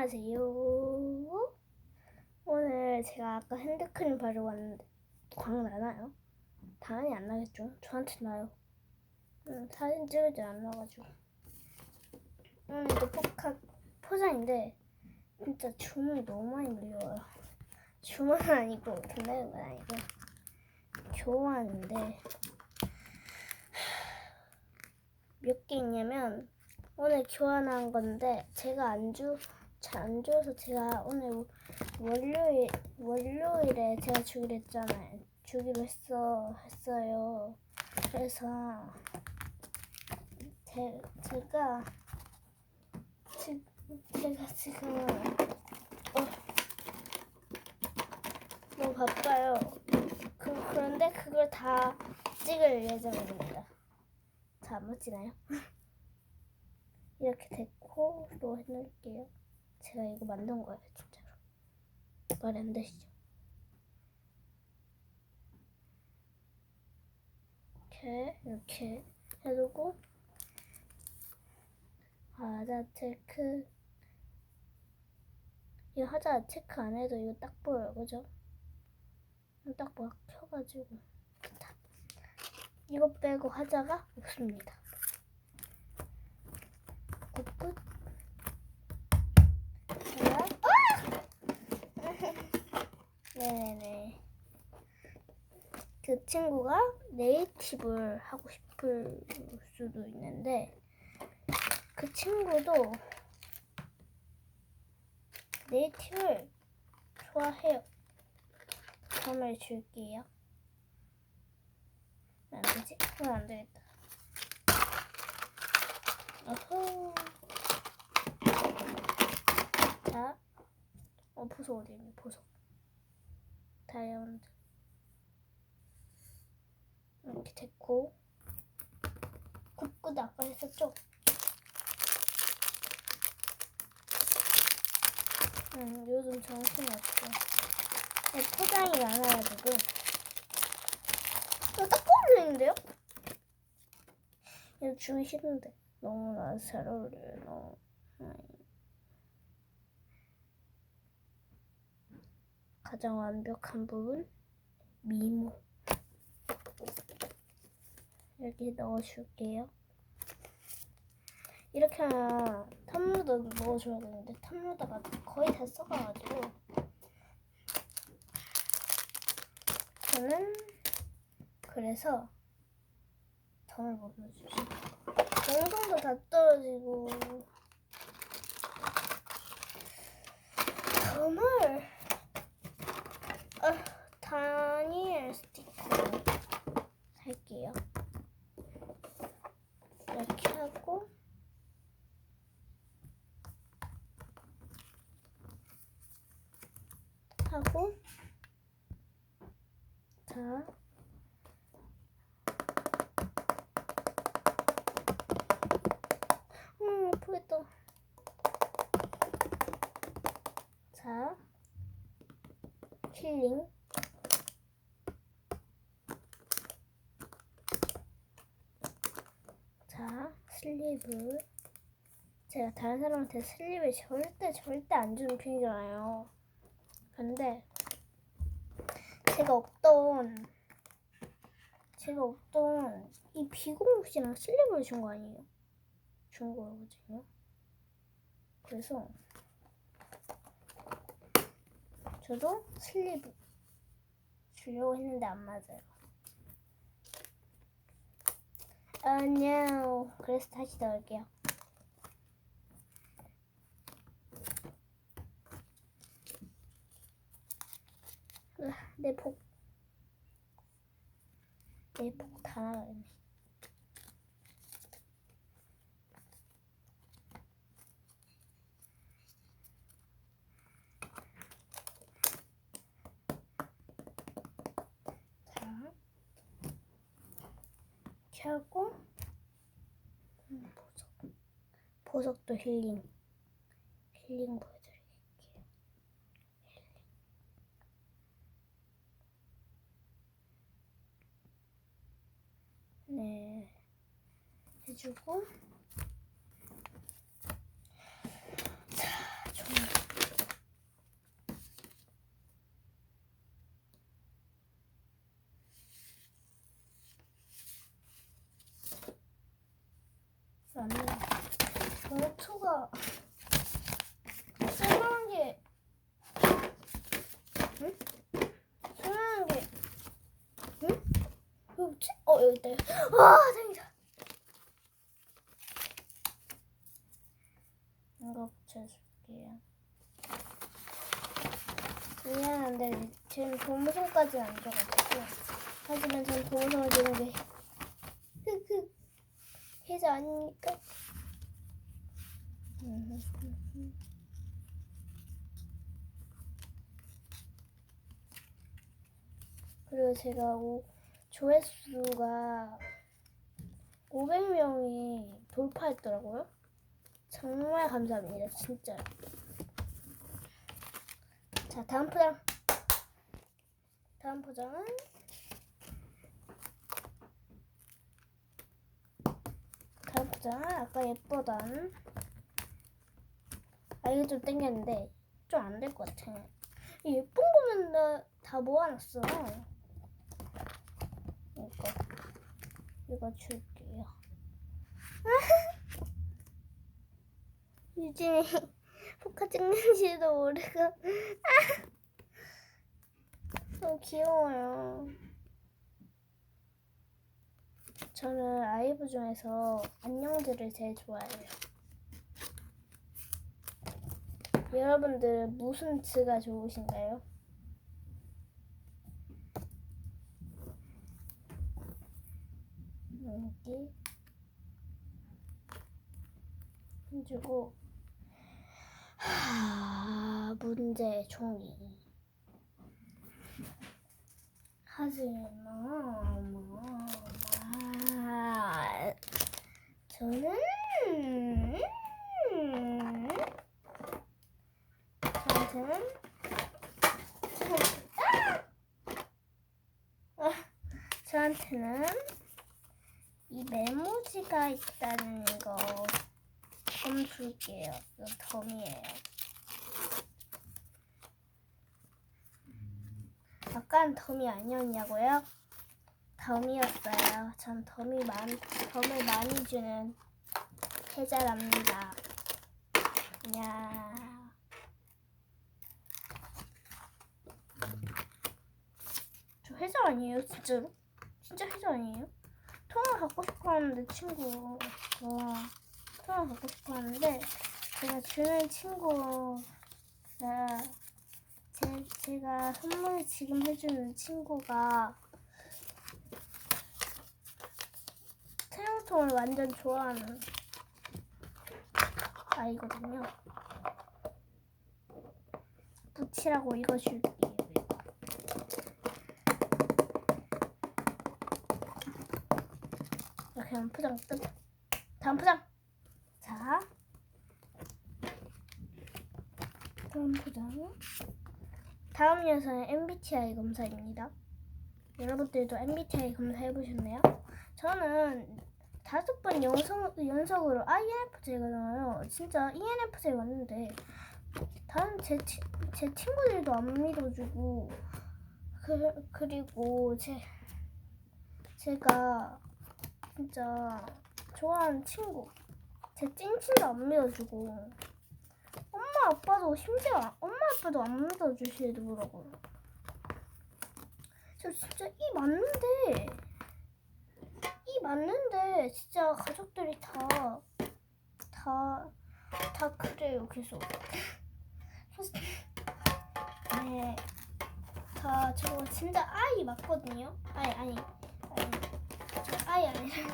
안녕하세요. 오늘 제가 아까 핸드크림 바르고 왔는데 광 나나요? 당연히 안 나겠죠. 저한테 나요. 음, 사진 찍을 때안 나가지고. 오늘 이거 포카 포장인데 진짜 주문이 너무 많이 밀려와요. 주문은 아니고 돈내는 건 아니고 교환인데 몇 개 있냐면 오늘 교환한 건데 제가 안주 잘안 줘서 제가 오늘 월요일 월요일에 제가 주기로 했잖아요. 주기로 했어 했어요. 그래서 제, 제가 지, 제가 지금 어, 너무 바빠요. 그, 그런데 그걸 다 찍을 예정입니다. 자, 멋지나요? 이렇게 데코로 해놓을게요. 제가 이거 만든 거예요, 진짜로. 말이 안 되시죠? 이렇게, 이렇게 해두고, 하자 체크. 이거 하자 체크 안 해도 이거 딱 보여요, 그죠? 딱 막혀가지고. 자, 이거 빼고 하자가 없습니다. 굿굿. 제가 네네네. 그 친구가 네이티브를 하고 싶을 수도 있는데 그 친구도 네이티브를 좋아해요. 선물 줄게요. 왜안 되지? 그럼 안 되겠다. 어허. 자, 어 보석 어디 있니? 보석. 다이아몬드. 이렇게 됐고. 굿굿 아까 했었죠? 음, 요즘 정신이 없어. 네, 포장이 많아가지고. 이거 딱 어울리는데요? 이거 주기 싫은데. 너무나 잘 어울려요. 너무. 가장 완벽한 부분 미모 여기 넣어줄게요. 이렇게 하면 탑로더도 넣어줘야 되는데 탑로더가 거의 다 썩어가지고 저는 그래서 덤을 못 넣어주죠. 영상도 다 떨어지고 덤을 아, 다니엘 스티커 살게요. 이렇게 하고 하고 자 음, 아프겠다. 자, 힐링. 자, 슬리브. 제가 다른 사람한테 슬리브 절대 절대 안 주는 편이잖아요. 근데 제가 없던 제가 없던 이 비공무씨랑 슬리브를 준거 아니에요? 준 거거든요. 그래서 저도 슬리브 주려고 했는데 안 맞아요. 아, no. 그래서 다시 넣을게요. 으아, 내 복. 내 복 다 나가네. 자, 하고 음, 보석, 보석도 힐링, 힐링 보여 하고 자, 좀 아니, 봉투가 쓸만한 게 응? 쓸만한 게 응? 여기 뭐지? 어 여기 있다. 와, 미안한데 지금 도무송까지 안 줘가지고 하지만 전 도무송을 주는 게 흑흑 해자 아닙니까? 그리고 제가 오, 조회수가 500명이 돌파했더라고요. 정말 감사합니다. 진짜. 자, 다음 포장. 다음 포장은 다음 포장은 아까 예쁘던 아 이거 좀 땡겼는데 좀 안 될 것 같아. 이 예쁜 거는 나다 모아놨어. 이거 이거 줄게요. 유진이 포카 찍는지도 모르고 너무 귀여워요. 저는 아이브 중에서 안녕들을 제일 좋아해요. 여러분들 무슨 즈가 좋으신가요? 여기 해주고 하, 문제 종이 하지만 뭐, 아, 저는 저한테는 아! 저한테는 이 메모지가 있다는 거 좀 줄게요. 이거 덤이에요. 아까는 덤이 아니었냐고요? 덤이었어요. 전 덤이 많, 덤을 많이 주는 해자랍니다. 야. 저 해자 아니에요, 진짜로? 진짜 해자 아니에요? 통화 갖고 싶어 하는데 친구 와 통화 갖고 싶어 하는데 제가 주는 친구가 제, 제가 선물 지금 해주는 친구가 태양통을 완전 좋아하는 아이거든요 붙이라고 이거 줄게요 이렇게 포장 끝. 다음 포장. 자. 다음 포장. 다음 녀석은 MBTI 검사입니다. 여러분들도 MBTI 검사 해보셨나요? 저는 다섯 번 연속, 연속으로 INFJ가 나와요. 진짜 ENFJ 왔는데 다른 제, 치- 제 친구들도 안 믿어주고 그, 그리고 제 제가 진짜 좋아하는 친구 제 찐친도 안 믿어주고 엄마 아빠도 심지어 엄마 아빠도 안 믿어주시더라고요 저 진짜 이 맞는데. 이 맞는데 진짜 가족들이 다 다, 다 그래요 계속. 네, 다 저거 진짜 아이 맞거든요. 아니 아니 아니. 저 아이 아니라.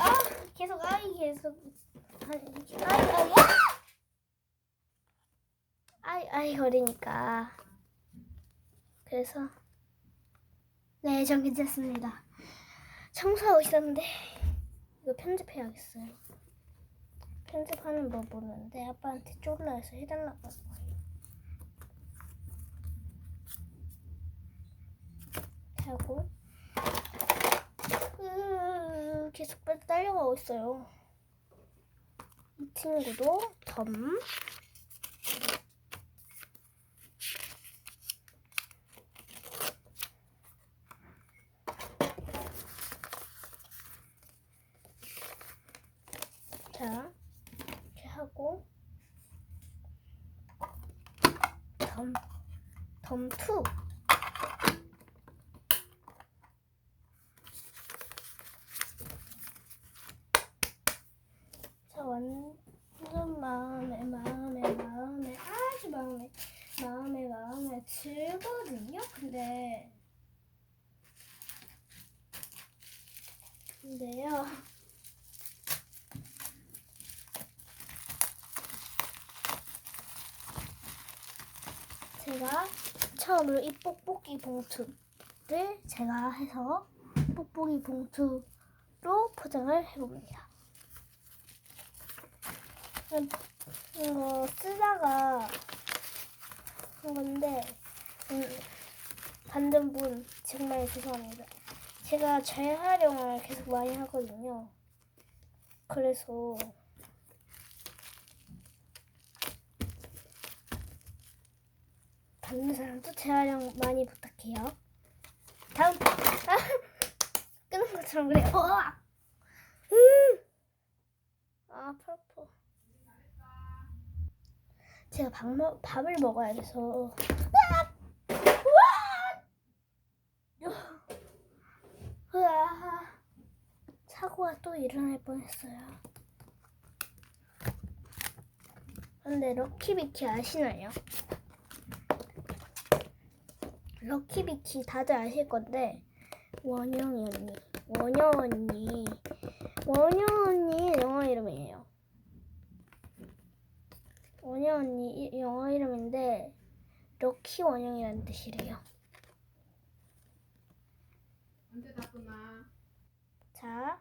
아 계속 아이 계속. 아니 아이 아이 아이 거리니까 그래서 네 전 괜찮습니다 청소하고 있었는데 이거 편집해야겠어요 편집하는 법 모르는데 아빠한테 쫄라 해서 해달라고 할 거예요 하고 으, 계속 빨리 딸려가고 있어요. 이 친구도 덤. 자, 이렇게 하고 덤, 덤2. 질거든요. 근데 근데요. 제가 처음으로 이 뽁뽁이 봉투를 제가 해서 뽁뽁이 봉투로 포장을 해봅니다. 음, 이거 쓰다가 한 건데 음, 만든 분 정말 죄송합니다. 제가 재활용을 계속 많이 하거든요. 그래서 받는 사람도 재활용 많이 부탁해요. 다음 아, 끊은 것처럼 그래. 어, 아, 음. 아, 팔 아파. 제가 밥, 먹, 밥을 먹어야 돼서. 으 아! 사고가 또 일어날 뻔했어요. 근데 럭키비키 아시나요? 럭키비키 다들 아실 건데 원영이 언니, 원영 언니, 원영 언니 영어 이름이에요. 원영 언니 이- 영어 이름인데 럭키 원영이라는 뜻이래요. 언제 다 끝나? 자,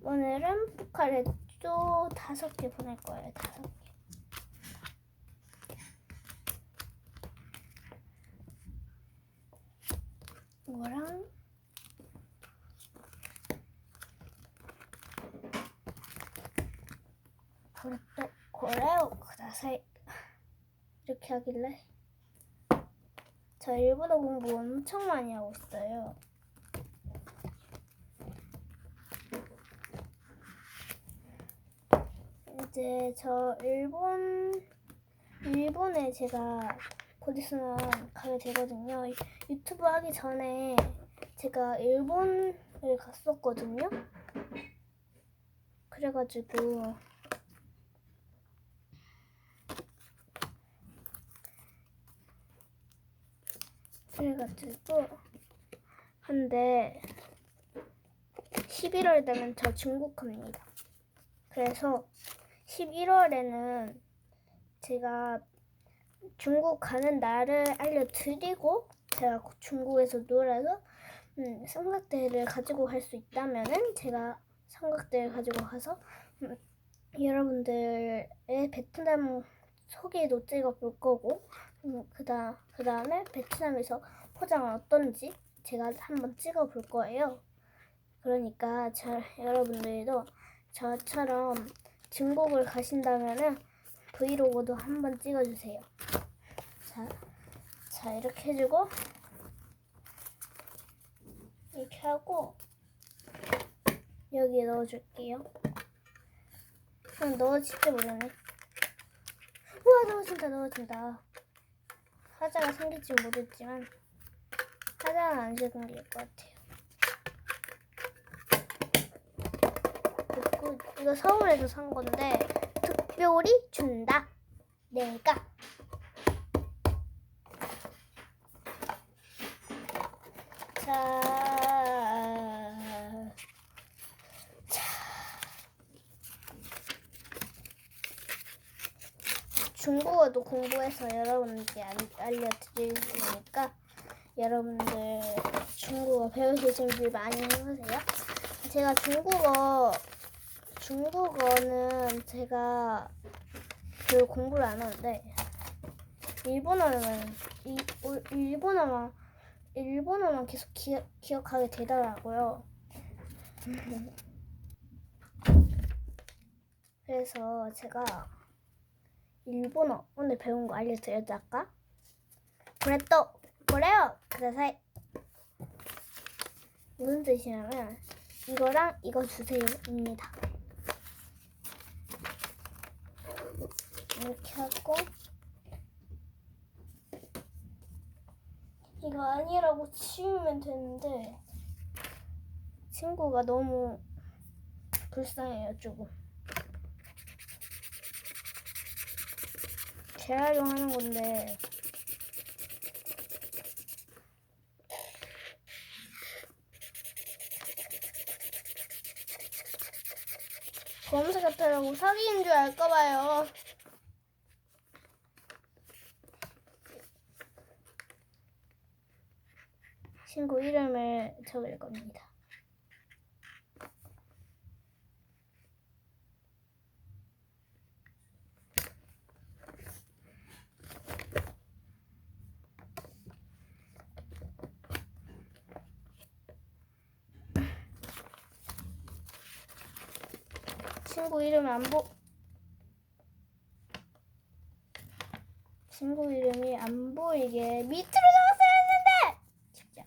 오늘은 포카레도 다섯 개 보낼 거예요. 다섯 개. 이거랑 그것도 고래요. 그다사이 이렇게 하길래 저 일본어 공부 엄청 많이 하고 있어요. 이제 저 일본 일본에 제가 곧 있으면 가게 되거든요. 유튜브 하기 전에 제가 일본을 갔었거든요. 그래가지고 그래가지고 근데 11월 되면 저 중국 갑니다. 그래서 11월에는 제가 중국 가는 날을 알려드리고 제가 중국에서 놀아서 음, 삼각대를 가지고 갈 수 있다면은 제가 삼각대를 가지고 가서 음, 여러분들의 베트남 소개도 찍어볼 거고 음, 그다 그 다음에 베트남에서 포장은 어떤지 제가 한번 찍어볼 거예요. 그러니까 저 여러분들도 저처럼 중국을 가신다면은 브이로그도 한번 찍어주세요. 자, 자 이렇게 해주고 이렇게 하고 여기에 넣어줄게요. 그냥 넣어질지 모르네. 우와 넣어진다 넣어진다. 화자가 생길지 모르지만 화자는 안 생길 것 같아요. 그리고 이거 서울에서 산 건데 특별히 준다. 내가. 자. 자. 중국어도 공부해서 여러분께 알- 알려드릴 테니까 여러분들 중국어 배우실 준비 많이 해보세요. 제가 중국어 중국어는 제가 별 공부를 안 하는데 일본어는 이, 올- 일본어만 일본어만 계속 기, 기억하게 되더라고요. 그래서 제가 일본어 오늘 배운 거 알려드렸죠 아까? 그랬또 그래요 그래서 무슨 뜻이냐면 이거랑 이거 주세요입니다. 안 켜고 이거 아니라고 치우면 되는데 친구가 너무 불쌍해요 조금 재활용하는 건데 검색 같더라고 사기인 줄 알까봐요. 친구 이름 안 보. 친구 이름이 안 보이게 밑으로 적었어야 했는데. 진짜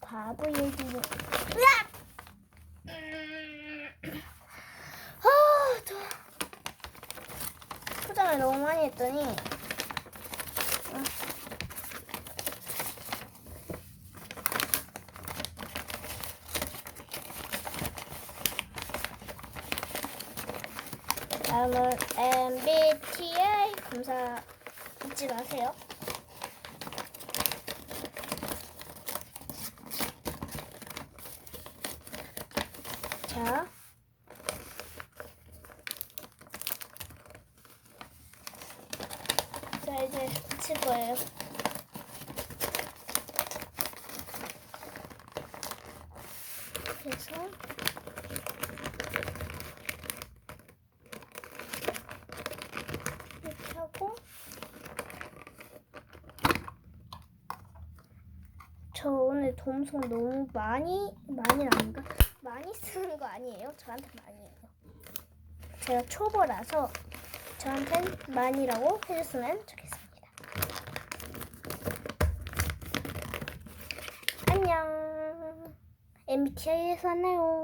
바보 얘기. 으악! 음. 아, 저 포장을 너무 많이 했더니. 다음은 MBTI 검사 잊지 마세요. 자. 자, 이제 붙일 거예요. 그래서 이렇게 하고 저 오늘 돔송 너무 많이 많이 아닌가 많이 쓰는 거 아니에요? 저한테 많이에요. 제가 초보라서 저한텐 많이라고 해줬으면 좋겠습니다. 안녕. MBTI에서 만나요.